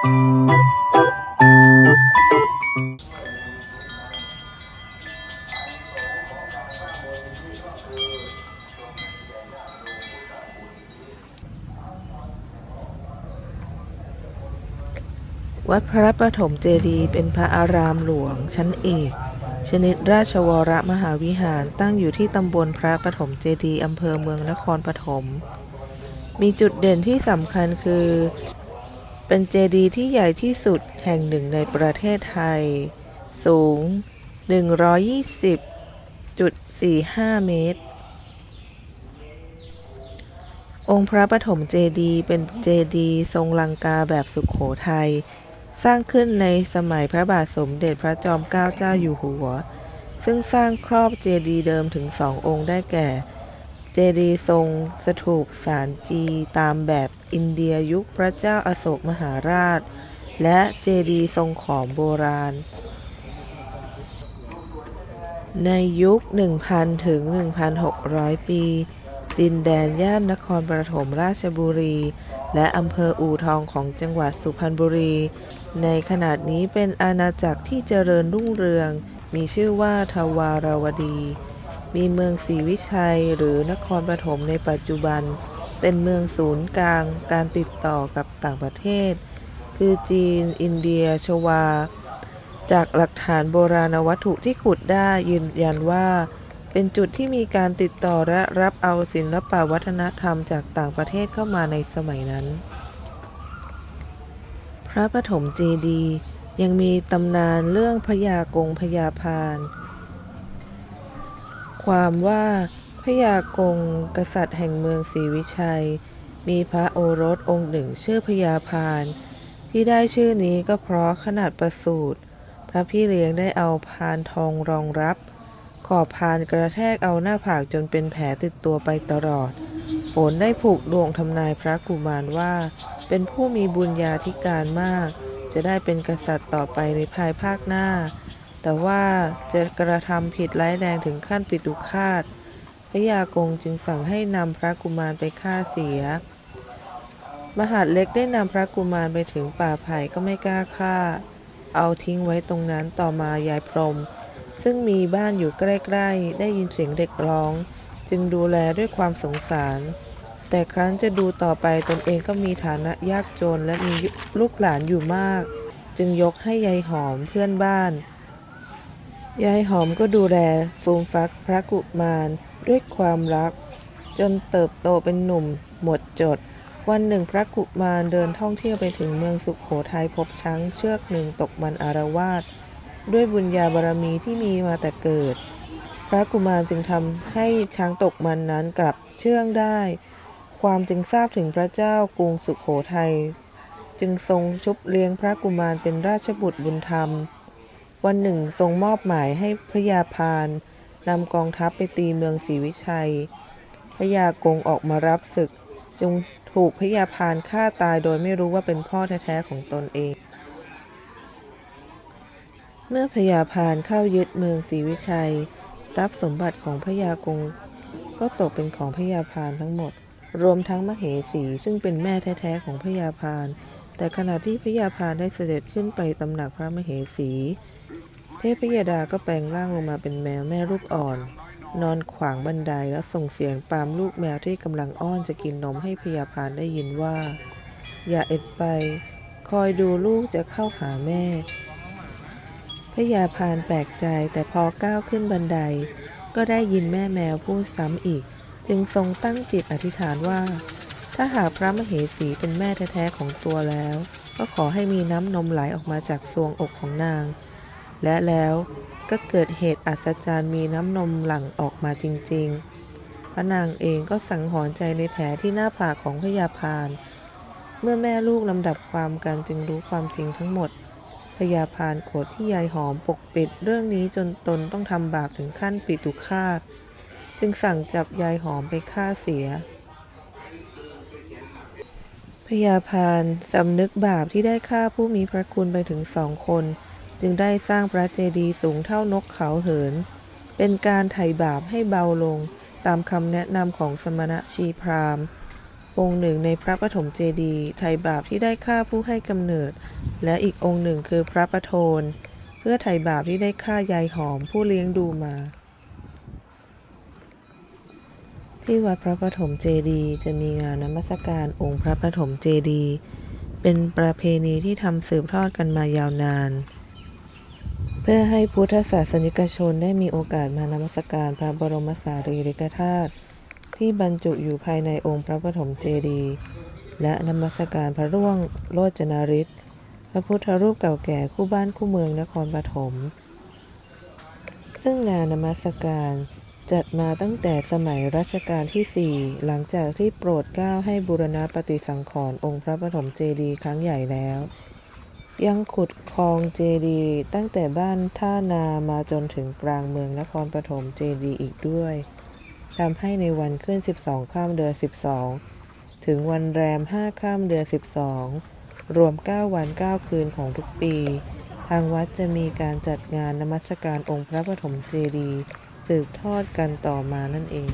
วัดพระปฐมเจดีย์เป็นพระอารามหลวงชั้นเอก ชนิดราชวรมหาวิหารตั้งอยู่ที่ตำบลพระปฐมเจดีย์อำเภอเมืองนครปฐม มีจุดเด่นที่สำคัญคือ เป็นเจดีย์ที่ใหญ่ที่สุดแห่งหนึ่งในประเทศไทย สูง 120.45 เมตร องค์พระปฐมเจดีย์เป็นเจดีย์ทรงลังกาแบบสุขโขทัย สร้างขึ้นในสมัยพระบาทสมเด็จพระจอมเกล้าเจ้าอยู่หัว ซึ่งสร้างครอบเจดีย์เดิมถึงสององค์ได้แก่ เจดีย์ทรงสถูปสารจีตามแบบ อินเดียยุคพระเจ้าอาโศกมหาราช และเจดีย์ทรงขอมโบราณ ในยุค 1,000 ถึง 1,600 ปี ดินแดนย่านนครปฐมราชบุรี และอำเภออู่ทองของจังหวัดสุพรรณบุรี ในขณะนี้เป็นอาณาจักรที่เจริญรุ่งเรือง มีชื่อว่าทวารวดีมีเมืองศรีวิชัยหรือนครปฐมในปัจจุบัน เป็นเมืองศูนย์กลางการติดต่อกับต่างประเทศ คือจีน อินเดีย ชวา จากหลักฐานโบราณวัตถุที่ขุดได้ยืนยันว่า เป็นจุดที่มีการติดต่อและรับเอาศิลปวัฒนธรรมจากต่างประเทศเข้ามาในสมัยนั้น พระปฐมเจดีย์ยังมีตำนานเรื่องพญากงพญาพาน ความว่า พญากงกษัตริย์แห่งเมืองศรีวิชัย มีพระโอรสองค์หนึ่งชื่อพญาพาน ที่ได้ชื่อนี้ก็เพราะขนาดประสูติพระพี่เลี้ยงได้เอาพานทองรองรับ ขอบพานกระแทกเอาหน้าผากจนเป็นแผลติดตัวไปตลอดโหนได้ผูกดวงทำนายพระกุมารว่า เป็นผู้มีบุญญาธิการมาก จะได้เป็นกษัตริย์ต่อไปในภายภาคหน้า แต่ว่าจะกระทำผิดร้ายแรงถึงขั้นปิตุคาต พระยากงจึงสั่งให้นำพระกุมารไปฆ่าเสีย มหาดเล็กได้นำพระกุมารไปถึงป่าไผ่ก็ไม่กล้าฆ่า เอาทิ้งไว้ตรงนั้นต่อมายายพรม ซึ่งมีบ้านอยู่ใกล้ๆ ได้ยินเสียงเด็กร้อง จึงดูแลด้วยความสงสาร แต่ครั้นจะดูต่อไปตนเองก็มีฐานะยากจนและมีลูกหลานอยู่มาก จึงยกให้ยายหอมเพื่อนบ้าน ยายหอมก็ดูแลฟูมฟักพระกุมาร ด้วยความรัก จนเติบโตเป็นหนุ่มหมดจด วันหนึ่งพระกุมารเดินท่องเที่ยวไปถึงเมืองสุขโขทัยพบช้างเชือกหนึ่งตกมันอารวาสด้วยบุญญาบารมีที่มีมาแต่เกิด พระกุมารจึงทำให้ช้างตกมันนั้นกลับเชื่องได้ ความจึงทราบถึงพระเจ้ากรุงสุขโขทัยจึงทรงชุบเลี้ยงพระกุมารเป็นราชบุตรบุญธรรม วันหนึ่งทรงมอบหมายให้พระยาพาน นำกองทัพไปตีเมืองศรีวิชัย พระยากงออกมารับศึก จึงถูกพระยาพานฆ่าตายโดยไม่รู้ว่าเป็นพ่อแท้ๆของตนเอง เมื่อพญาพานเข้ายึดเมืองศรีวิชัย ทรัพย์สมบัติของพระยากงก็ตกเป็นของพระยาพานทั้งหมด รวมทั้งมเหสีซึ่งเป็นแม่แท้ๆของพระยาพานแต่ขณะที่พระยาพานได้เสด็จขึ้นไปตำหนักพระมเหสี เทพยดาก็แปลงร่างลงมาเป็นแมวแม่ลูกอ่อน นอนขวางบันไดและส่งเสียงปามลูกแมวที่กำลังอ้อนจะกินนมให้พยาพานได้ยินว่า อย่าเอ็ดไป คอยดูลูกจะเข้าหาแม่พยาพานแปลกใจแต่พอก้าวขึ้นบันได ก็ได้ยินแม่แมวพูดซ้ำอีก จึงทรงตั้งจิตอธิษฐานว่า ถ้าหากพระมเหสีเป็นแม่แท้ๆของตัวแล้ว ก็ขอให้มีน้ำนมไหลออกมาจากทรวงอกของนาง และแล้วก็เกิดเหตุอัศจรรย์มีน้ำนมหลั่งออกมาจริง ๆ พระนางเองก็สังหรณ์ใจในแผลที่หน้าผากของพยาพานเมื่อแม่ลูกลำดับความกันจึงรู้ความจริงทั้งหมดพยาพานโกรธที่ยายหอมปกปิดเรื่องนี้จนตนต้องทำบาปถึงขั้นปิตุคาต จึงสั่งจับยายหอมไปฆ่าเสียพยาพานสำนึกบาปที่ได้ฆ่าผู้มีพระคุณไปถึงสองคน จึงได้สร้างพระเจดีย์สูงเท่านกเขาเหิน เป็นการไถ่บาปให้เบาลงตามคำแนะนำของสมณะชีพราหมณ์ องค์หนึ่งในพระปฐมเจดีย์ไถ่บาปที่ได้ฆ่าผู้ให้กำเนิด และอีกองค์หนึ่งคือพระประโทน เพื่อไถ่บาปที่ได้ฆ่ายายหอมผู้เลี้ยงดูมา ที่วัดพระปฐมเจดีย์จะมีงานนมัสการองค์พระปฐมเจดีย์เป็นประเพณีที่ทำสืบทอดกันมายาวนาน เพื่อให้พุทธศาสนิกชนได้มีโอกาสมานมัสการพระบรมสารีริกธาตุที่บรรจุอยู่ภายในองค์พระปฐมเจดีย์และนมัสการพระร่วงโลจนาริศพระพุทธรูปเก่าแก่คู่บ้านคู่เมืองนครปฐมซึ่งงานนมัสการจัดมาตั้งแต่สมัยรัชกาลที่ 4 หลังจากที่โปรดเกล้าให้บูรณะปฏิสังขรณ์องค์พระปฐมเจดีย์ครั้งใหญ่แล้ว ยังขุดคลองเจดีย์ตั้งแต่บ้านท่านามาจนถึงกลางเมืองนครปฐมเจดีย์อีกด้วยทำให้ในวันขึ้น 12 ข้ามเดือน 12 ถึงวันแรม 5 ข้ามเดือน 12 รวม 9 วัน 9 คืนของทุกปี ทางวัดจะมีการจัดงานนมัสการองค์พระปฐมเจดีย์สืบทอดกันต่อมานั่นเอง